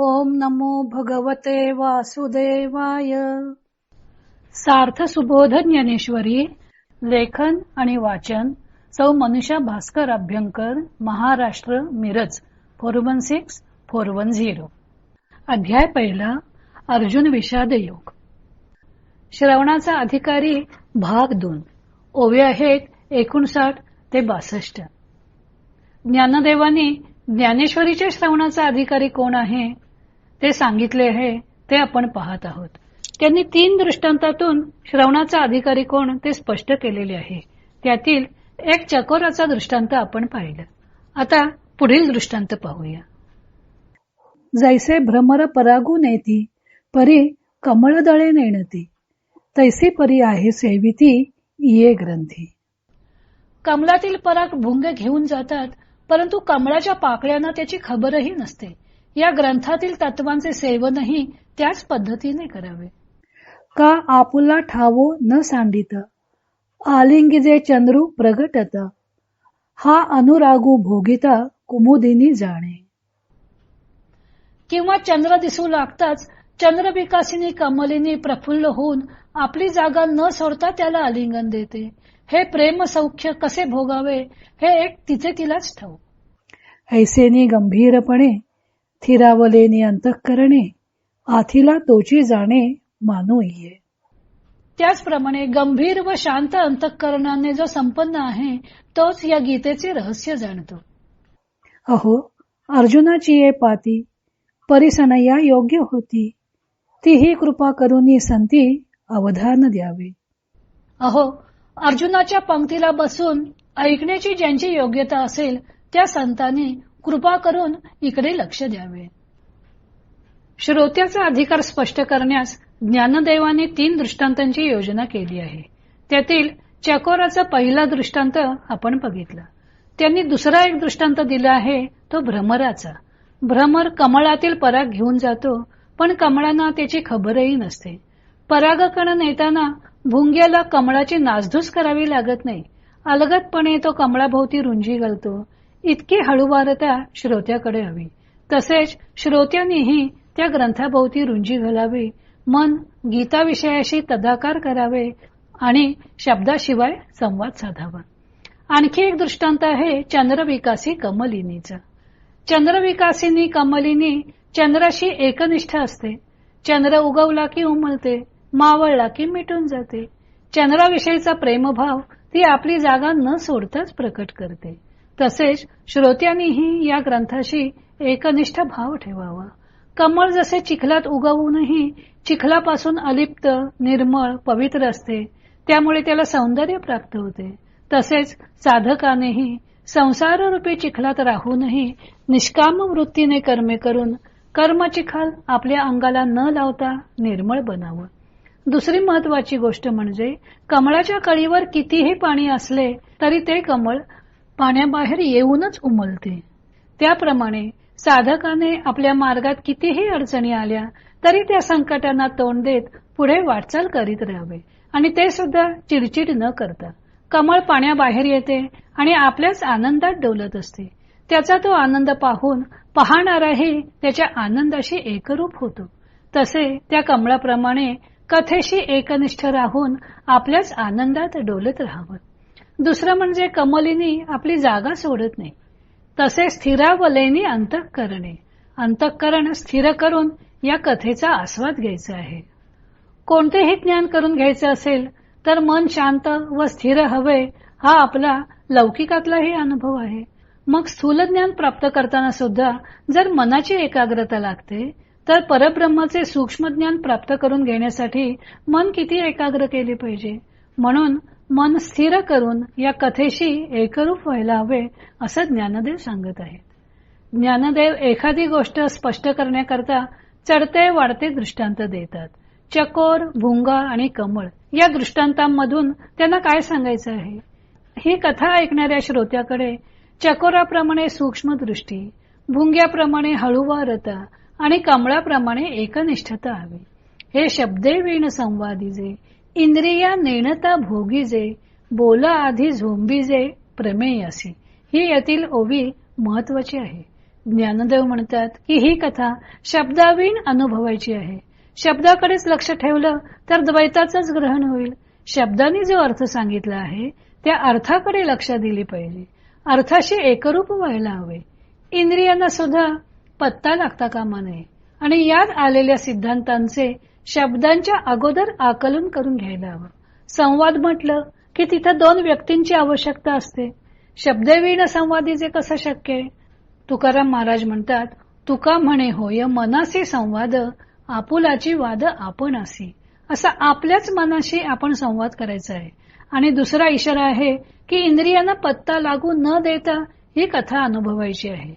ओम नमो भगवते वासुदेवाय. सार्थ सुबोध ज्ञानेश्वरी लेखन आणि वाचन सौ Manusha Bhaskar Abhyankar Maharashtra Miraj four one six four one zero. अध्याय पहिला अर्जुन विषाद योग श्रवणाचा अधिकारी भाग दोन. ओवे आहेत एकोणसाठ ते बासष्ट. ज्ञानदेवाने ज्ञानेश्वरीच्या श्रवणाचा अधिकारी कोण आहे? ते सांगितले आहे ते आपण पाहत आहोत. त्यांनी तीन दृष्टांतातून श्रवणाचा अधिकारी कोण ते स्पष्ट केलेले आहे. त्यातील एक चकोराचा दृष्टांत आपण पाहिलं. आता पुढील दृष्टांत पाहूया. जैसे भ्रमर परागू नेती परी कमळदळे नेणती. तैसी परी आहे सेविती ये ग्रंथी. कमलातील पराग भुंगे घेऊन जातात परंतु कमळाच्या पाकळ्यांना त्याची खबरही नसते. या ग्रंथातील तत्वांचे सेवनही त्याच पद्धतीने करावे. का आपुला ठावो न सांडित. आलिंगिजे चंद्रू प्रगटत. हा अनुरागू भोगिता कुमुदिनी जाणे. किंवा चंद्र दिसू लागताच चंद्र विकासिनी कमलिनी प्रफुल्ल होऊन आपली जागा न सोडता त्याला आलिंगन देते. हे प्रेम सौख्य कसे भोगावे हे एक तिचे तिलाच ठाऊ ऐसेनी गंभीरपणे थिरावलेनी अंतःकरणे आथिला तोची जाणे मानू ये त्याचप्रमाणे गंभीर व शांत अंतःकरणाने जो संपन्न आहे तोच या गीतेचे रहस्य जाणतो. अहो अर्जुनाची ये पाती परिसनया योग्य होती. तीही कृपा करून संती अवधान द्यावे. अहो अर्जुनाच्या पंक्तीला बसून ऐकण्याची ज्यांची योग्यता असेल त्या संतांनी कृपा करून इकडे लक्ष द्यावे. श्रोत्याचा अधिकार स्पष्ट करण्यास ज्ञानदेवाने तीन दृष्टांतांची योजना केली आहे. त्यातील चकोराचा पहिला दृष्टांत आपण बघितला. त्यांनी दुसरा एक दृष्टांत दिला आहे तो भ्रमराचा. भ्रमर कमळातील पराग घेऊन जातो पण कमळांना त्याची खबरही नसते. परागकण नेताना भुंग्याला कमळाची नासधूस करावी लागत नाही. अलगतपणे तो कमळाभोवती रुंजी घालतो इतकी हळूवारता श्रोत्याकडे हवी. तसेच श्रोत्यांनीही त्या ग्रंथाभोवती रुंजी घालावी मन गीताविषयाशी तदाकार करावे आणि शब्दाशिवाय संवाद साधावा. आणखी एक दृष्टांत आहे चंद्रविकासी कमलिनीचा. चंद्रविकासिनी कमलिनी चंद्राशी एकनिष्ठ असते. चंद्र उगवला की उमलते मावळला की मिटून जाते. चंद्राविषयीचा प्रेमभाव ती आपली जागा न सोडताच प्रकट करते. तसेच श्रोत्यांनीही या ग्रंथाशी एकनिष्ठ भाव ठेवावा. कमळ जसे चिखलात उगवूनही चिखलापासून अलिप्त निर्मळ पवित्र असते त्यामुळे त्याला सौंदर्य प्राप्त होते. तसेच साधकानेही संसाररूपी चिखलात राहूनही निष्काम वृत्तीने कर्मे करून कर्मचिखल आपल्या अंगाला न लावता निर्मळ बनावं. दुसरी महत्वाची गोष्ट म्हणजे कमळाच्या कळीवर कितीही पाणी असले तरी ते कमळ पाण्याबाहेर येऊनच उमलते. त्याप्रमाणे साधकाने आपल्या मार्गात कितीही अडचणी आल्या तरी त्या संकटांना तोंड देत पुढे वाटचाल करीत राहावे. आणि ते सुद्धा चिडचिड न करता. कमळ पाण्याबाहेर येते आणि आपल्याच आनंदात डोलत असते. त्याचा तो आनंद पाहून पाहणाराही त्याच्या आनंदाशी एकरूप होतो. तसे त्या कमळाप्रमाणे कथेशी एकनिष्ठ राहून आपल्याच आनंदात डोलत राहावं. दुसरं म्हणजे कमलिनी आपली जागा सोडत नाही. तसे स्थिरावलेनी अंतःकरणे. अंतःकरण स्थिर करून या कथेचा आस्वाद घ्यायचा आहे. कोणतेही ज्ञान करून घ्यायचे असेल तर मन शांत व स्थिर हवे हा आपला लौकिकातलाही अनुभव आहे. मग स्थूल ज्ञान प्राप्त करताना सुद्धा जर मनाची एकाग्रता लागते तर परब्रह्माचे सूक्ष्म ज्ञान प्राप्त करून घेण्यासाठी मन किती एकाग्र केले पाहिजे? म्हणून मन स्थिर करून या कथेशी एकरूप व्हायला हवे असं ज्ञानदेव सांगत आहेत. ज्ञानदेव एखादी गोष्ट स्पष्ट करण्याकरता चढते वाढते दृष्टांत देतात. चकोर भुंगा आणि कमळ या दृष्टांतांमधून त्यांना काय सांगायचं आहे? ही कथा ऐकणाऱ्या श्रोत्याकडे चकोराप्रमाणे सूक्ष्म दृष्टी भुंग्याप्रमाणे हळूवारता आणि कमळाप्रमाणे एकनिष्ठता हवी. हे शब्दे वीण संवादीजे इंद्रिया नेणता भोगीजे बोला आधी झोंबीजे प्रमेय असे. ही यातील ओवी महत्वाची आहे. ज्ञानदेव म्हणतात की ही कथा शब्दावीण अनुभवायची आहे. शब्दाकडेच लक्ष ठेवलं तर द्वैताचंच ग्रहण होईल. शब्दांनी जो अर्थ सांगितला आहे त्या अर्थाकडे लक्ष दिली पाहिजे. अर्थाशी एकरूप व्हायला हवे. इंद्रियांना सुद्धा पत्ता लागता कामा नये. आणि यात आलेल्या सिद्धांतांचे शब्दांच्या अगोदर आकलन करून घ्यायला हवं संवाद म्हटलं की तिथं दोन व्यक्तींची आवश्यकता असते. शब्दविण संवादीचे कसं शक्य आहे? तुकाराम महाराज म्हणतात तुका म्हणे होय मनासी संवाद आपुलाची वाद आपण असी. असा आपल्याच मनाशी आपण संवाद करायचा आहे. आणि दुसरा इशारा आहे की इंद्रियांना पत्ता लागू न देता ही कथा अनुभवायची आहे.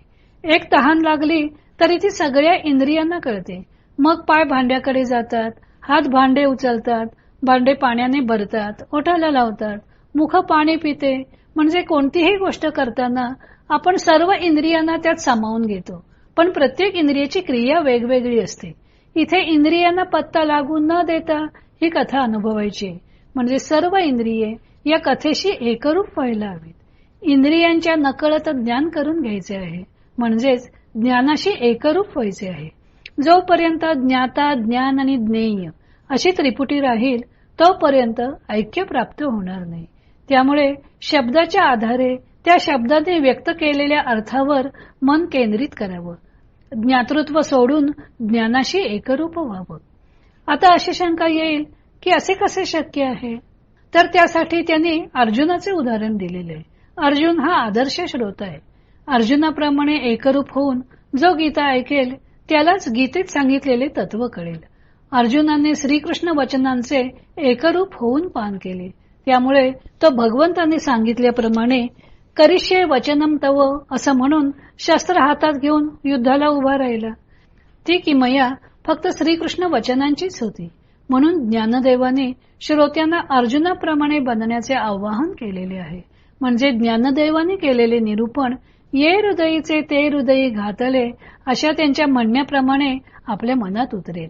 एक तहान लागली तरी ती सगळ्या इंद्रियांना कळते. मग पाय भांड्याकडे जातात हात भांडे उचलतात भांडे पाण्याने भरतात ओठाला लावतात मुख पाणी पिते. म्हणजे कोणतीही गोष्ट करताना आपण सर्व इंद्रियांना त्यात सामावून घेतो. पण प्रत्येक इंद्रियाची क्रिया वेगवेगळी असते. इथे इंद्रियांना पत्ता लागू न देता ही कथा अनुभवायची म्हणजे सर्व इंद्रिये या कथेशी एकरूप व्हायला हवीत इंद्रियांच्या नकळत ज्ञान करून घ्यायचे आहे. म्हणजेच ज्ञानाशी एकरूप व्हायचे आहे. जोपर्यंत ज्ञाता ज्ञान आणि ज्ञेय अशी त्रिपुटी राहील तोपर्यंत ऐक्य प्राप्त होणार नाही. त्यामुळे शब्दाच्या आधारे त्या शब्दाने व्यक्त केलेल्या अर्थावर मन केंद्रित करावं. ज्ञातृत्व सोडून ज्ञानाशी एकरूप व्हावं. आता अशी शंका येईल की असे कसे शक्य आहे? तर त्यासाठी त्यांनी अर्जुनाचे उदाहरण दिलेले आहे. अर्जुन हा आदर्श श्रोता आहे. अर्जुनाप्रमाणे एकरूप होऊन जो गीता ऐकेल त्यालाच गीतेत सांगितलेले तत्व कळेल. अर्जुनाने श्रीकृष्ण वचनांचे एकरूप होऊन पान केले. त्यामुळे तो भगवंतांनी सांगितल्याप्रमाणे करिष्ये वचनम तव असं म्हणून शस्त्र हातात घेऊन युद्धाला उभा राहिला. ती किमया फक्त श्रीकृष्ण वचनांचीच होती. म्हणून ज्ञानदेवाने श्रोत्यांना अर्जुनाप्रमाणे बनण्याचे आवाहन केलेले आहे. म्हणजे ज्ञानदेवाने केलेले निरूपण ये हृदयीचे ते हृदयी घातले अशा त्यांच्या म्हणण्याप्रमाणे आपल्या मनात उतरेल.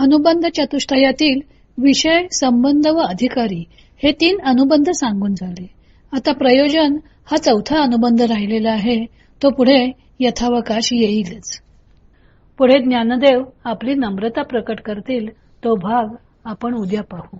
अनुबंध चतुष्टयातील विषय संबंध व अधिकारी हे तीन अनुबंध सांगून झाले. आता प्रयोजन हा चौथा अनुबंध राहिलेला आहे तो पुढे यथावकाश येईलच. पुढे ज्ञानदेव आपली नम्रता प्रकट करतील तो भाग आपण उद्या पाहू.